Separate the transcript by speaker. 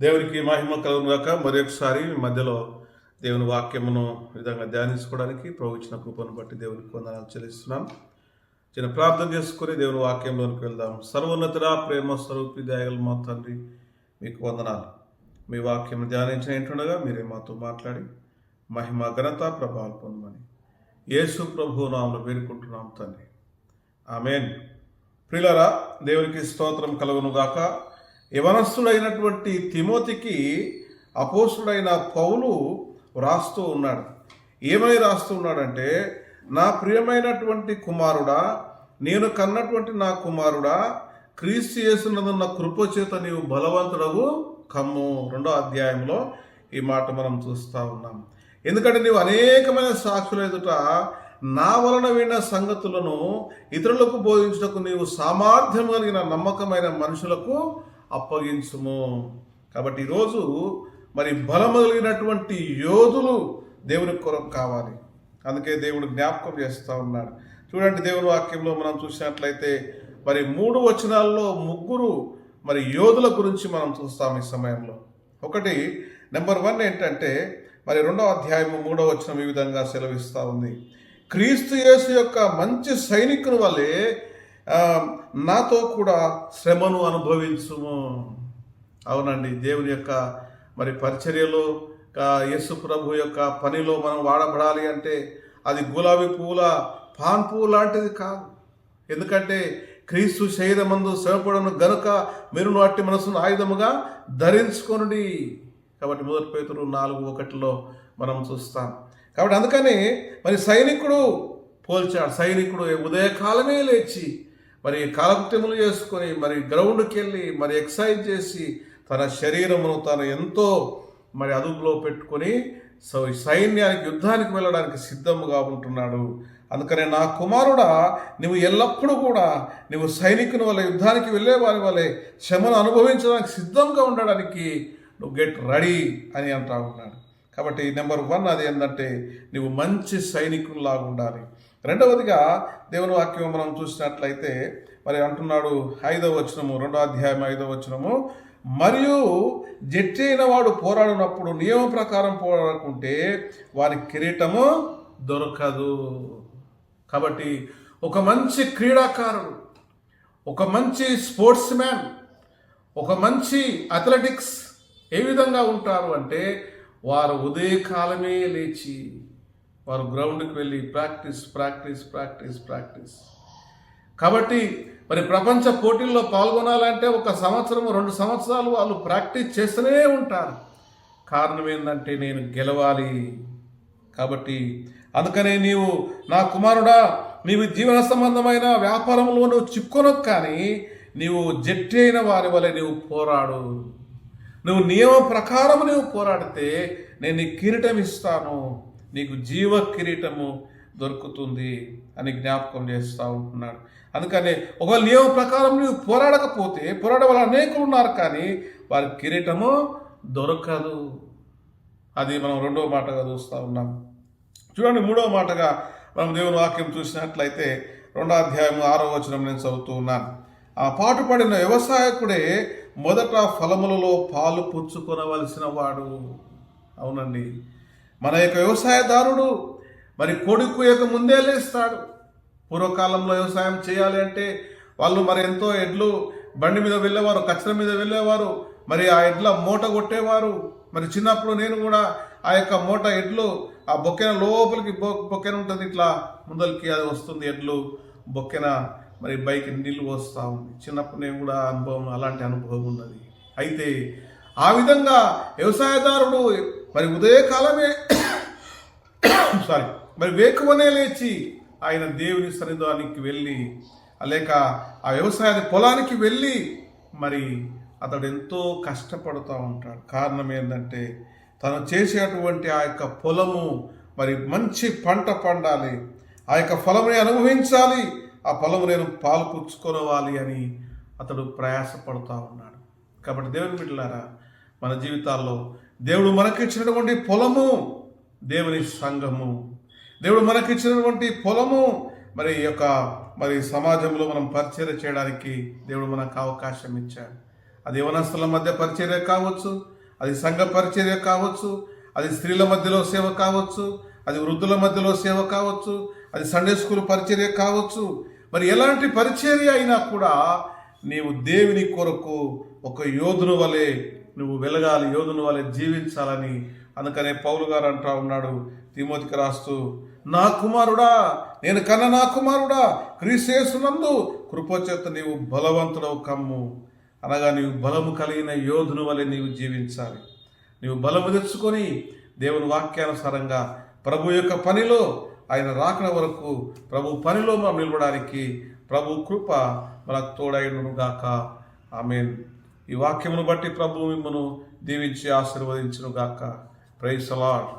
Speaker 1: దేవునికి మహిమ కలుగుగాక మరొకసారి మీ మధ్యలో దేవుని వాక్యమును ఈ విధంగా ధ్యానించుకోవడానికి ప్రభు కృపను బట్టి దేవునికి వందనాలు చెల్లిస్తున్నాం. చిన్న ప్రార్థన చేసుకుని దేవుని వాక్యంలోనికి వెళ్దాం. సర్వోన్నతరా ప్రేమ స్వరూపి దయగల మా తండ్రి మీకు వందనాలు. మీ వాక్యం ధ్యానించిన ఏంటుండగా మీరే మాతో మాట్లాడి మహిమ ఘనత ప్రభావం పొందమని. యేసు ప్రభు నామలు వేడుకుంటున్నాం తండ్రి. ఆమెన్. ప్రిలరా దేవునికి స్తోత్రం కలుగునుగాక. గాక యవనస్తుడైనటువంటి తిమోతికి అపోసుడైన పౌలు వ్రాస్తూ ఉన్నాడు. ఏమని రాస్తూ ఉన్నాడంటే నా ప్రియమైనటువంటి కుమారుడా నేను కన్నటువంటి నా కుమారుడా క్రీస్తు చేస్తున్నదన్న కృపచేత నీవు బలవంతుడవు. కమ్ము రెండో అధ్యాయంలో ఈ మాట మనం చూస్తూ ఉన్నాం. ఎందుకంటే నీవు అనేకమైన సాక్షుల ఎదుట నా వలన విన్న సంగతులను ఇతరులకు బోధించుటకు నీవు సామర్థ్యం కలిగిన నమ్మకమైన మనుషులకు అప్పగించుము. కాబట్టి ఈరోజు మరి బలము కలిగినటువంటి యోధులు దేవుని కొరకు కావాలి. అందుకే దేవుడు జ్ఞాపకం చేస్తూ ఉన్నాడు. చూడండి దేవుని వాక్యంలో మనం చూసినట్లయితే మరి మూడు వచనాల్లో ముగ్గురు మరి యోధుల గురించి మనం చూస్తాం ఈ సమయంలో. ఒకటి నెంబర్ వన్ ఏంటంటే మరి రెండవ అధ్యాయము మూడవ వచనం ఈ విధంగా సెలవిస్తూ ఉంది. క్రీస్తు యేసు యొక్క మంచి సైనికుని వల్లే నాతో కూడా శ్రమను అనుభవించుము. అవునండి దేవుని యొక్క మరి పరిచర్యలో యేసు ప్రభు యొక్క పనిలో మనం వాడబడాలి అంటే అది గులాబీ పూల పాన్ పువ్వు లాంటిది కాదు. ఎందుకంటే క్రీస్తు శరీరమందు శ్రమపడను గనుక మీరు అట్టి మనసును ఆయుధముగా ధరించుకొనుడి. కాబట్టి మొదటి పేతురు నాలుగు ఒకటిలో మనం చూస్తాం. కాబట్టి అందుకని మరి సైనికుడు పోల్చాడు. సైనికుడు ఉదయకాలమే లేచి మరి కాలకృత్యములు చేసుకొని మరి గ్రౌండ్కి వెళ్ళి మరి ఎక్సర్సైజ్ చేసి తన శరీరమును తను ఎంతో మరి అదుపులో పెట్టుకొని సో ఈ సైన్యానికి యుద్ధానికి వెళ్ళడానికి సిద్ధముగా ఉంటున్నాడు. అందుకనే నా కుమారుడా నువ్వు ఎల్లప్పుడూ కూడా నువ్వు సైనికుని వల్ల యుద్ధానికి వెళ్ళేవారి వలె శ్రమను అనుభవించడానికి సిద్ధంగా ఉండడానికి నువ్వు గెట్ రెడీ అని అంటా ఉన్నాడు. కాబట్టి నెంబర్ వన్ అది ఏంటంటే నువ్వు మంచి సైనికుల్లాగా ఉండాలి రెండవదిగా దేవుని వాక్యం మనం చూసినట్లయితే మరి అంటున్నాడు ఐదవ వచనము రెండో అధ్యాయం ఐదవ వచనము. మరియు జట్టి అయిన వాడు పోరాడినప్పుడు నియమ ప్రకారం పోరాడుకుంటే వారి కిరీటము దొరకదు. కాబట్టి ఒక మంచి క్రీడాకారుడు ఒక మంచి స్పోర్ట్స్ మ్యాన్ ఒక మంచి అథ్లెటిక్స్ ఏ విధంగా ఉంటారు అంటే వారు ఉదయకాలమే లేచి వారు గ్రౌండ్కి వెళ్ళి ప్రాక్టీస్ ప్రాక్టీస్ ప్రాక్టీస్ ప్రాక్టీస్. కాబట్టి మరి ప్రపంచ పోటీల్లో పాల్గొనాలంటే ఒక సంవత్సరం రెండు సంవత్సరాలు వాళ్ళు ప్రాక్టీస్ చేస్తూనే ఉంటారు. కారణం ఏంటంటే నేను గెలవాలి. కాబట్టి అందుకనే నీవు నా కుమారుడా నీవు జీవన సంబంధమైన వ్యాపారంలో నువ్వు చిక్కునొక్క కానీ నీవు జట్టి అయిన వారి వలె నీవు పోరాడు. నువ్వు నియమ ప్రకారం నువ్వు పోరాడితే నేను నీ కిరీటం ఇస్తాను. నీకు జీవ కిరీటము దొరుకుతుంది అని జ్ఞాపకం చేస్తూ ఉంటున్నాడు. అందుకని ఒకవేళ నియమ ప్రకారం నువ్వు పోరాడకపోతే పోరాడే వాళ్ళు అనేకులు ఉన్నారు కానీ వారి కిరీటము దొరకదు. అది మనం రెండవ మాటగా చూస్తూ ఉన్నాం. చూడండి మూడవ మాటగా మనం దేవుని వాక్యం చూసినట్లయితే రెండో అధ్యాయం ఆరో వచనం నేను చదువుతూ ఉన్నాను. ఆ పాటుపడిన వ్యవసాయకుడే మొదట ఫలములలో పాలు పుచ్చుకొనవలసిన వాడు. అవునండి. మన యొక్క వ్యవసాయదారుడు మరి కొడుకు యొక్క ముందే లేస్తాడు. పూర్వకాలంలో వ్యవసాయం చేయాలి అంటే వాళ్ళు మరి ఎంతో ఎడ్లు బండి మీద వెళ్ళేవారు కచ్చల మీద వెళ్ళేవారు మరి ఆ ఎడ్ల మూట కొట్టేవారు. మరి చిన్నప్పుడు నేను కూడా ఆ యొక్క మూట ఎడ్లు ఆ బొక్కెన లోపలికి బొ బొక్కెన ఉంటుంది ఇట్లా ముందరికి అది వస్తుంది ఎడ్లు. బొక్కెన మరి బైక్ నీళ్ళు పోస్తూ ఉంది. చిన్నప్పుడు నేను కూడా అనుభవం అలాంటి అనుభవం ఉన్నది. అయితే ఆ విధంగా వ్యవసాయదారుడు మరి ఉదయకాలమే సారీ మరి వేకువనే లేచి ఆయన దేవుని సన్నిధానికి వెళ్ళి లేక ఆ వ్యవసాయ పొలానికి వెళ్ళి మరి అతడు ఎంతో కష్టపడుతూ ఉంటాడు. కారణం ఏంటంటే తను చేసేటువంటి ఆ యొక్క పొలము మరి మంచి పంట పండాలి. ఆ యొక్క ఫలముని అనుభవించాలి. ఆ పొలము నేను పాలు పుచ్చుకోవాలి అని అతడు ప్రయాసపడుతూ ఉన్నాడు. కాబట్టి దేవుని బిడ్డలారా మన జీవితాల్లో దేవుడు మనకిచ్చినటువంటి పొలము దేవుని సంఘము. దేవుడు మనకిచ్చినటువంటి పొలము. మరి ఈ యొక్క మరి సమాజంలో మనం పరిచయం చేయడానికి దేవుడు మనకు అవకాశం ఇచ్చాడు. అది యవనస్తుల మధ్య పరిచర్య కావచ్చు అది సంఘ పరిచర్య కావచ్చు అది స్త్రీల మధ్యలో సేవ కావచ్చు అది వృద్ధుల మధ్యలో సేవ కావచ్చు అది సండే స్కూల్ పరిచర్య కావచ్చు. మరి ఎలాంటి పరిచర్య అయినా కూడా నీవు దేవుని కొరకు ఒక యోధుని వలె నువ్వు వెలగాలి యోధుని వలె జీవించాలని అందుకనే పౌలు గారు అంటా ఉన్నాడు తిమోతికి రాస్తూ నా కుమారుడా నేను కన్న నా కుమారుడా క్రీసేసునందు కృపచేత నీవు బలవంతుడవు కమ్ము. అనగా నీవు బలము కలిగిన యోధుని వలె నీవు జీవించాలి. నీవు బలము తెచ్చుకొని దేవుని వాక్యానుసారంగా ప్రభు యొక్క పనిలో ఆయన రాకడ వరకు ప్రభు పనిలో మనం నిలవడానికి ప్రభు కృప మనకు తోడైనను గాక ఆమెన్. ఈ వాక్యమును బట్టి ప్రభు మిమ్మను దీవించి ఆశీర్వదించును గాక ప్రైస్ అలాడ్